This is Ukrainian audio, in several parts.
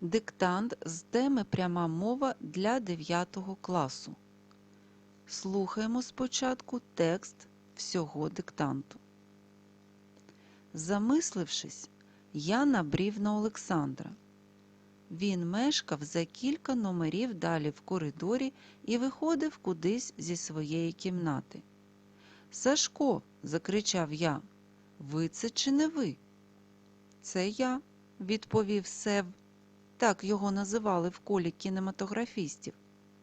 Диктант з теми Пряма мова для 9 класу. Слухаємо спочатку текст всього диктанту. Замислившись, я набрів на Олександра. Він мешкав за кілька номерів далі в коридорі і виходив кудись зі своєї кімнати. Сашко, закричав я, ви це чи не ви? Це я, відповів Сев. Так його називали в колі кінематографістів,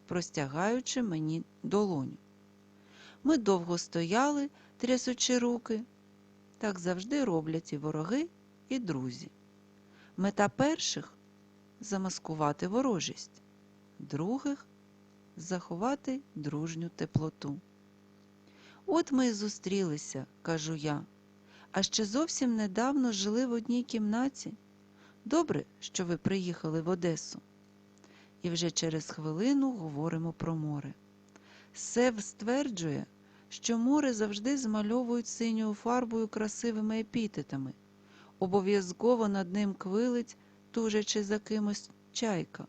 простягаючи мені долоню. Ми довго стояли, трясучи руки. Так завжди роблять і вороги, і друзі. Мета перших замаскувати ворожість, других заховати дружню теплоту. От ми і зустрілися, кажу я, а ще зовсім недавно жили в одній кімнаті. Добре, що ви приїхали в Одесу. І вже через хвилину говоримо про море. Сев стверджує, що море завжди змальовують синьою фарбою красивими епітетами. Обов'язково над ним квилить, тужачи за кимось чайка,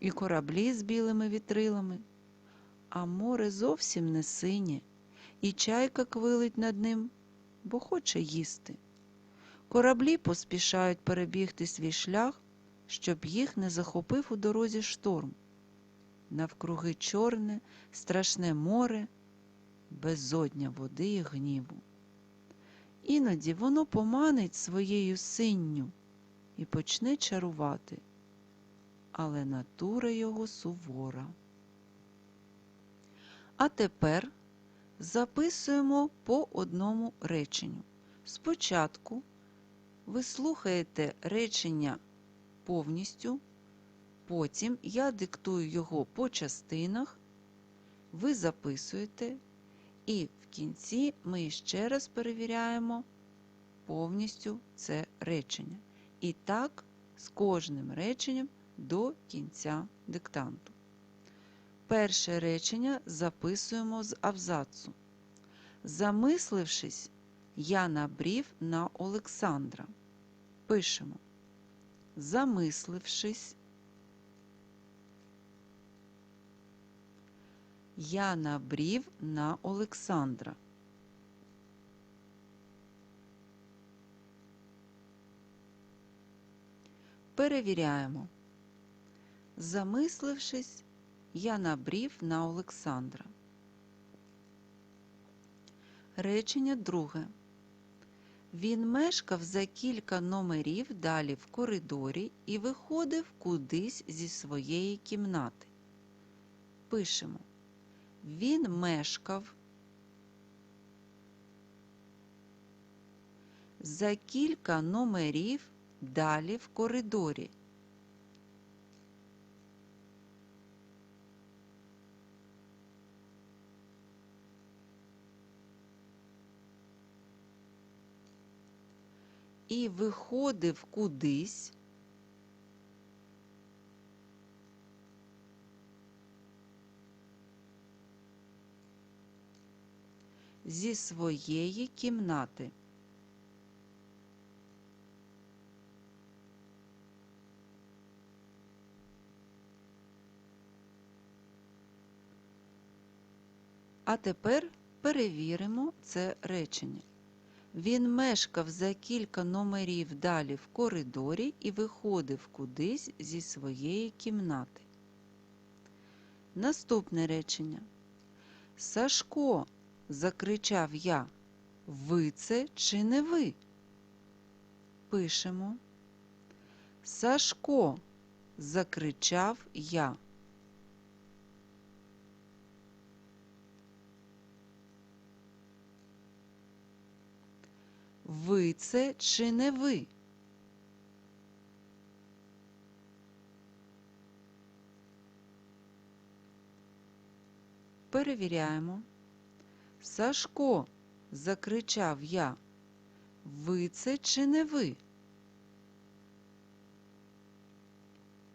і кораблі з білими вітрилами. А море зовсім не синє, і чайка квилить над ним, бо хоче їсти. Кораблі поспішають перебігти свій шлях, щоб їх не захопив у дорозі шторм. Навкруги чорне, страшне море, безодня води і гніву. Іноді воно поманить своєю синню і почне чарувати, але натура його сувора. А тепер записуємо по одному реченню. Спочатку ви слухаєте речення повністю, потім я диктую його по частинах, ви записуєте, і в кінці ми ще раз перевіряємо повністю це речення. І так з кожним реченням до кінця диктанту. Перше речення записуємо з абзацу. Замислившись, я набрів на Олександра. Пишемо. Замислившись, я набрів на Олександра. Перевіряємо. Замислившись, я набрів на Олександра. Речення друге. Він мешкав за кілька номерів далі в коридорі і виходив кудись зі своєї кімнати. Пишемо. Він мешкав за кілька номерів далі в коридорі. І виходив кудись зі своєї кімнати. А тепер перевіримо це речення. Він мешкав за кілька номерів далі в коридорі і виходив кудись зі своєї кімнати. Наступне речення. Сашко, закричав я. Ви це чи не ви? Пишемо. Сашко, закричав я. Ви це чи не ви? Перевіряємо. Сашко, закричав я. Ви це чи не ви?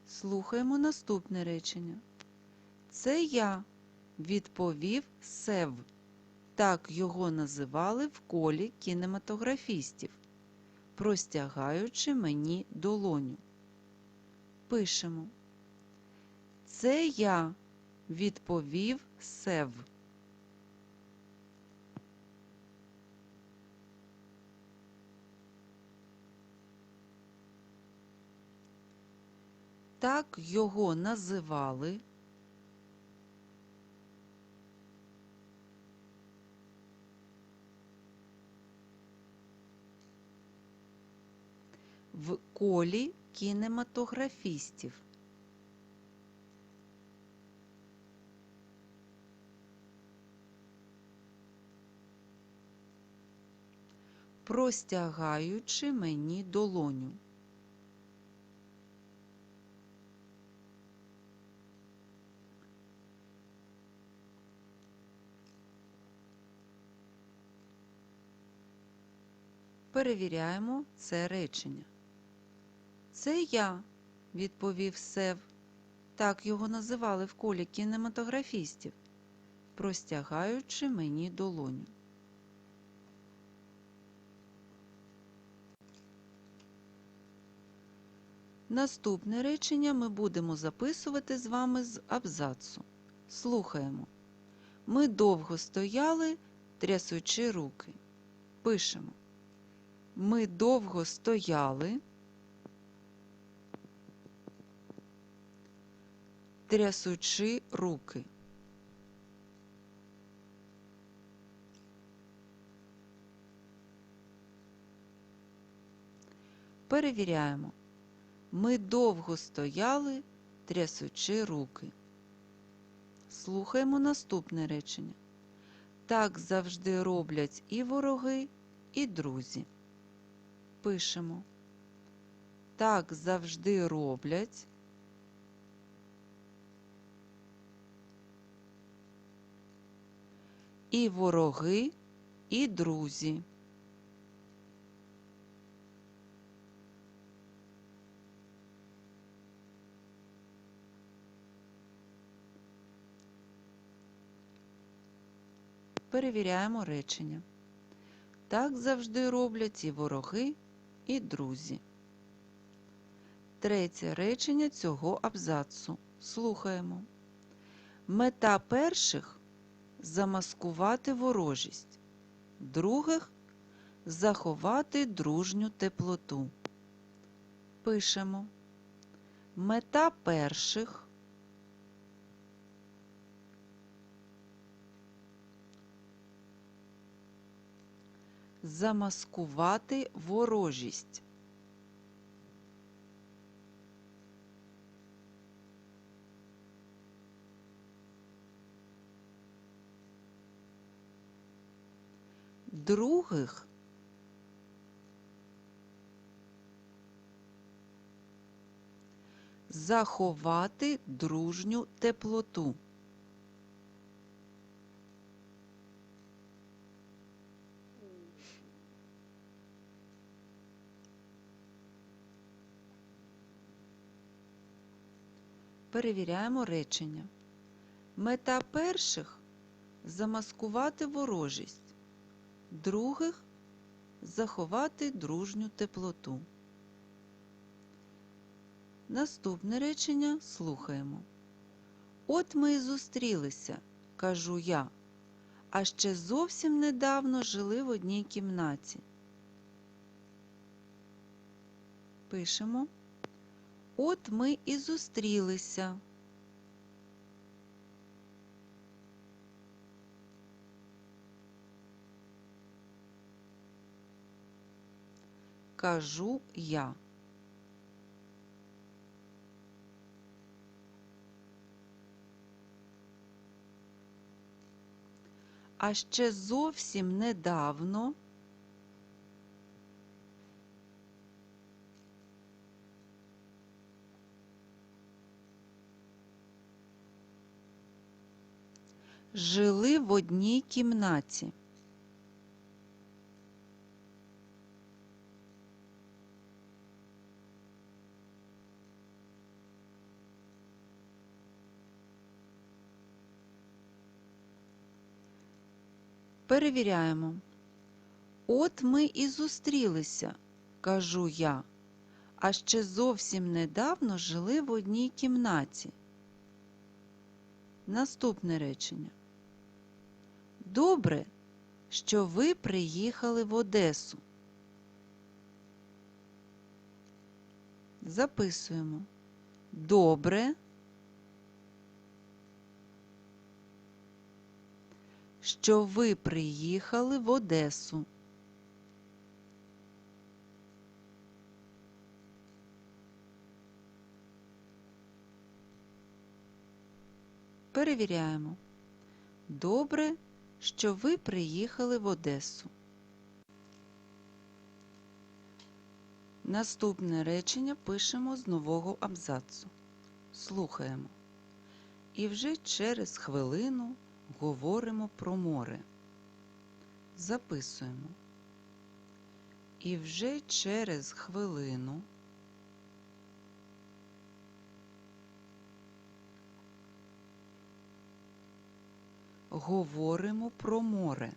Слухаємо наступне речення. Це я, відповів Сев. Так його називали в колі кінематографістів, простягаючи мені долоню. Пишемо. Це я, відповів Сев. Так його називали. В колі кінематографістів. Простягаючи мені долоню. Перевіряємо це речення. Це я, відповів Сев. Так його називали в колі кінематографістів, простягаючи мені долоню. Наступне речення ми будемо записувати з вами з абзацу. Слухаємо. Ми довго стояли, трясучи руки. Пишемо. Ми довго стояли, трясучи руки. Перевіряємо. Ми довго стояли, трясучи руки. Слухаємо наступне речення. Так завжди роблять і вороги, і друзі. Пишемо. Так завжди роблять. І вороги, і друзі. Перевіряємо речення. Так завжди роблять і вороги, і друзі. Третє речення цього абзацу. Слухаємо. Мета перших замаскувати ворожість, других заховати дружню теплоту. Пишемо. Мета перших замаскувати ворожість. Других заховати дружню теплоту. Перевіряємо речення. Мета перших замаскувати ворожість, других заховати дружню теплоту. Наступне речення слухаємо. От ми і зустрілися, кажу я, а ще зовсім недавно жили в одній кімнаті. Пишемо. От ми і зустрілися. Кажу я. А ще зовсім недавно жили в одній кімнаті. Перевіряємо. От ми і зустрілися, кажу я, а ще зовсім недавно жили в одній кімнаті. Наступне речення. Добре, що ви приїхали в Одесу. Записуємо. Добре. Що ви приїхали в Одесу. Перевіряємо. Добре, що ви приїхали в Одесу. Наступне речення пишемо з нового абзацу. Слухаємо. І вже через хвилину говоримо про море. Записуємо. І вже через хвилину говоримо про море.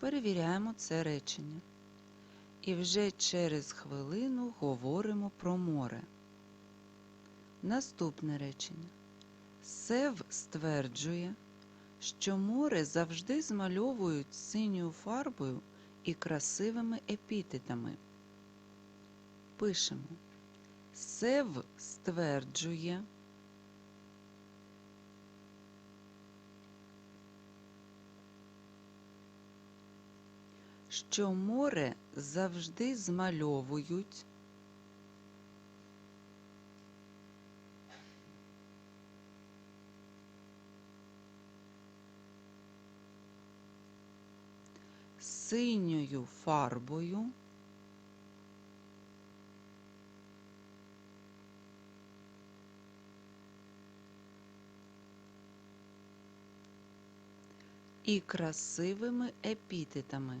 Перевіряємо це речення. І вже через хвилину говоримо про море. Наступне речення. Сев стверджує, що море завжди змальовують синьою фарбою і красивими епітетами. Пишемо. Сев стверджує, що море завжди змальовують синьою фарбою і красивими епітетами.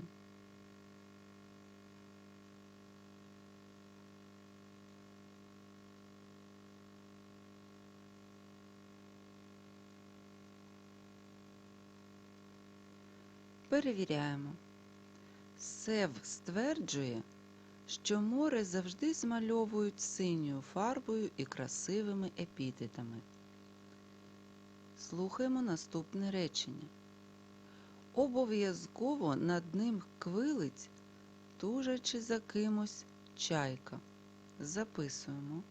Перевіряємо. Сев стверджує, що море завжди змальовують синьою фарбою і красивими епітетами. Слухаємо наступне речення. Обов'язково над ним квилить, тужачи за кимось чайка. Записуємо.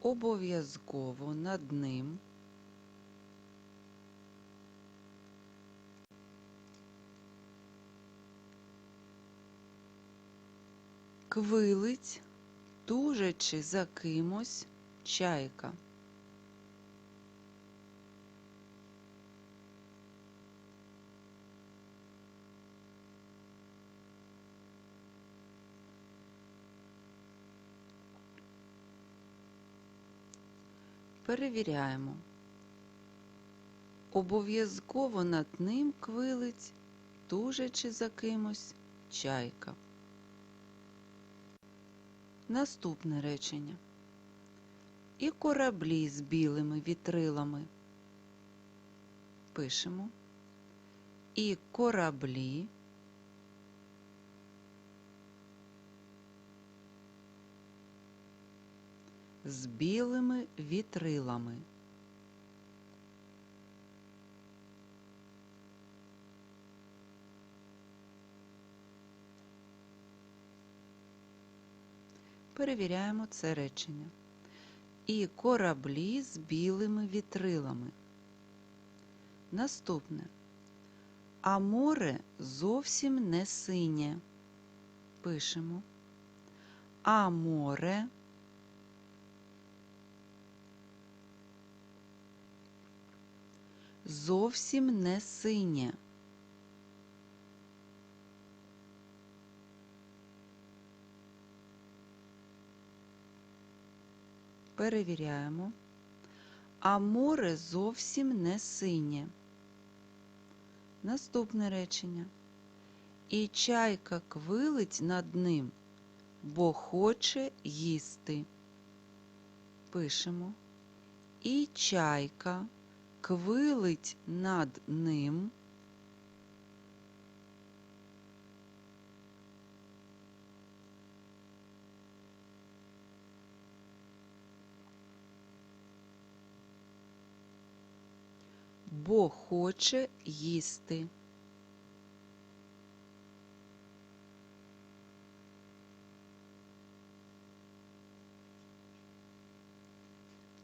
Обов'язково над ним квилить, тужачи за кимось чайка. Перевіряємо. Обов'язково над ним квилить, тужачи за кимось чайка. Наступне речення. І кораблі з білими вітрилами. Пишемо. І кораблі з білими вітрилами. Перевіряємо це речення. І кораблі з білими вітрилами. Наступне. А море зовсім не синє. Пишемо. А море зовсім не синє. Перевіряємо. А море зовсім не синє. Наступне речення. І чайка квилить над ним, бо хоче їсти. Пишемо. І чайка квилить над ним. Бо хоче їсти.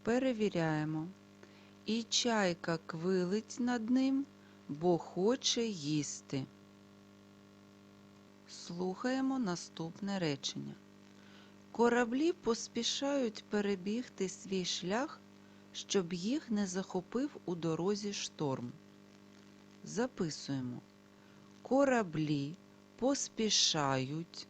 Перевіряємо. І чайка квилить над ним, бо хоче їсти. Слухаємо наступне речення. Кораблі поспішають перебігти свій шлях, щоб їх не захопив у дорозі шторм. Записуємо. Кораблі поспішають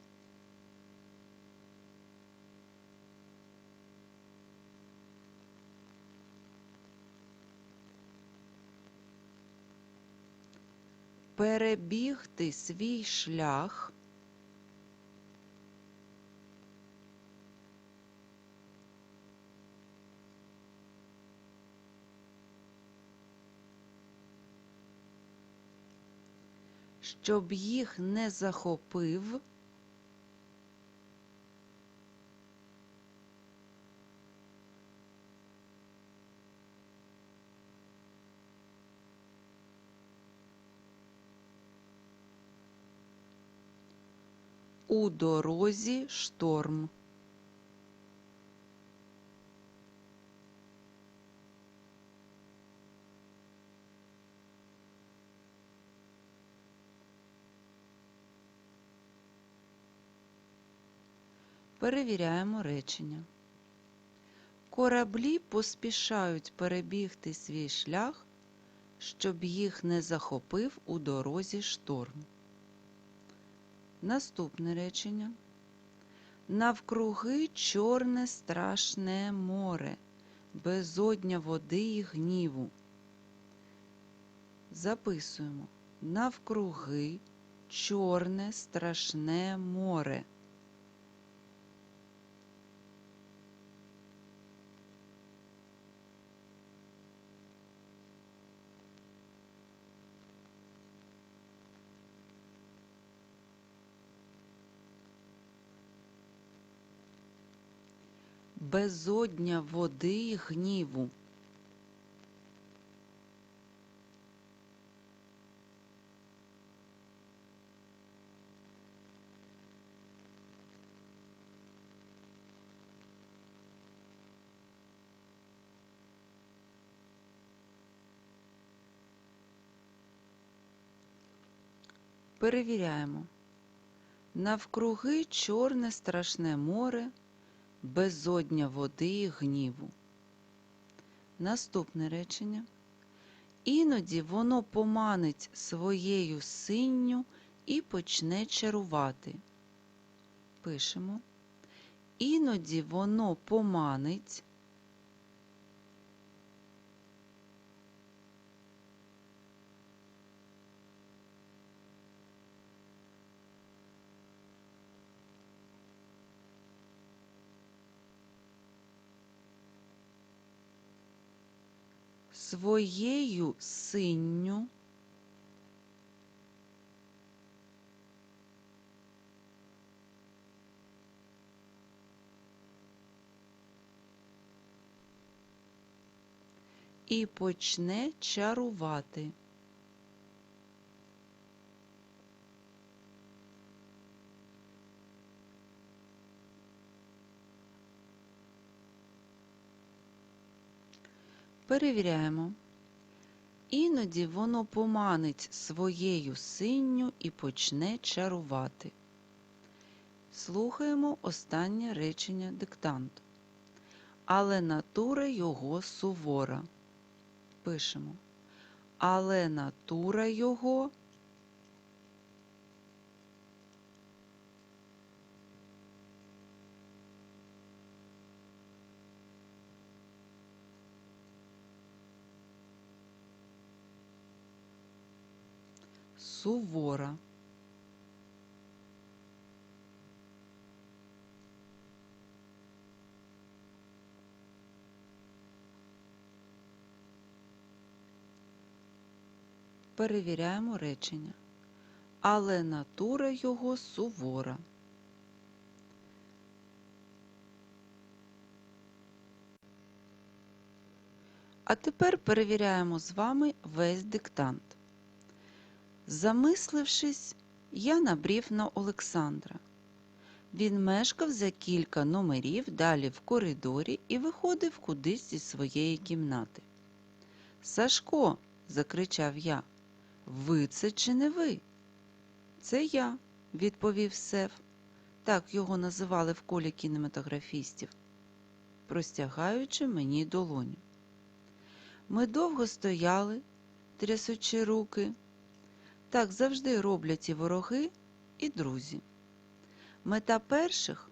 перебігти свій шлях щоб їх не захопив у дорозі шторм. Перевіряємо речення. Кораблі поспішають перебігти свій шлях, щоб їх не захопив у дорозі шторм. Наступне речення. Навкруги чорне страшне море, безодня води і гніву. Записуємо. Навкруги чорне страшне море. Безодня води гніву. Перевіряємо. Навкруги чорне страшне море, безодня води і гніву. Наступне речення. Іноді воно поманить своєю синню і почне чарувати. Пишемо. Іноді воно поманить своєю синню і почне чарувати. Перевіряємо. Іноді воно поманить своєю синню і почне чарувати. Слухаємо останнє речення диктанту. Але натура його сувора. Пишемо. Але натура його сувора. Перевіряємо речення. Але натура його сувора. А тепер перевіряємо з вами весь диктант. Замислившись, я набрів на Олександра. Він мешкав за кілька номерів далі в коридорі і виходив кудись зі своєї кімнати. Сашко, закричав я, ви це чи не ви? Це я, відповів Сев. Так його називали в колі кінематографістів, простягаючи мені долоню. Ми довго стояли, трясучи руки. Так завжди роблять і вороги, і друзі. Мета перших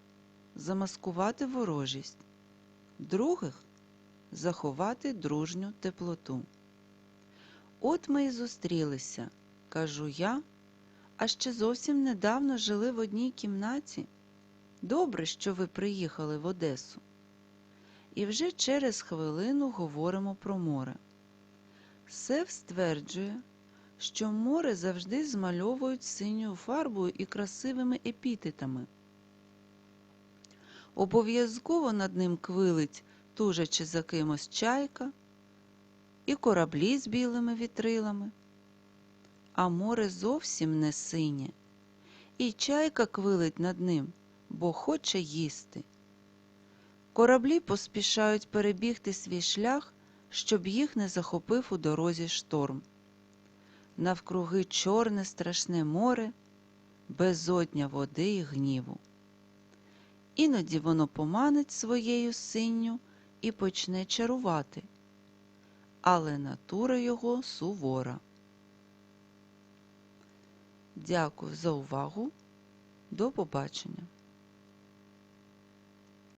замаскувати ворожість, других заховати дружню теплоту. От ми і зустрілися, кажу я, а ще зовсім недавно жили в одній кімнаті. Добре, що ви приїхали в Одесу. І вже через хвилину говоримо про море. Сев стверджує, що море завжди змальовують синьою фарбою і красивими епітетами. Обов'язково над ним квилить, тужачи за кимось чайка, і кораблі з білими вітрилами. А море зовсім не синє, і чайка квилить над ним, бо хоче їсти. Кораблі поспішають перебігти свій шлях, щоб їх не захопив у дорозі шторм. Навкруги чорне страшне море, безодня води і гніву. Іноді воно поманить своєю синню і почне чарувати, але натура його сувора. Дякую за увагу. До побачення.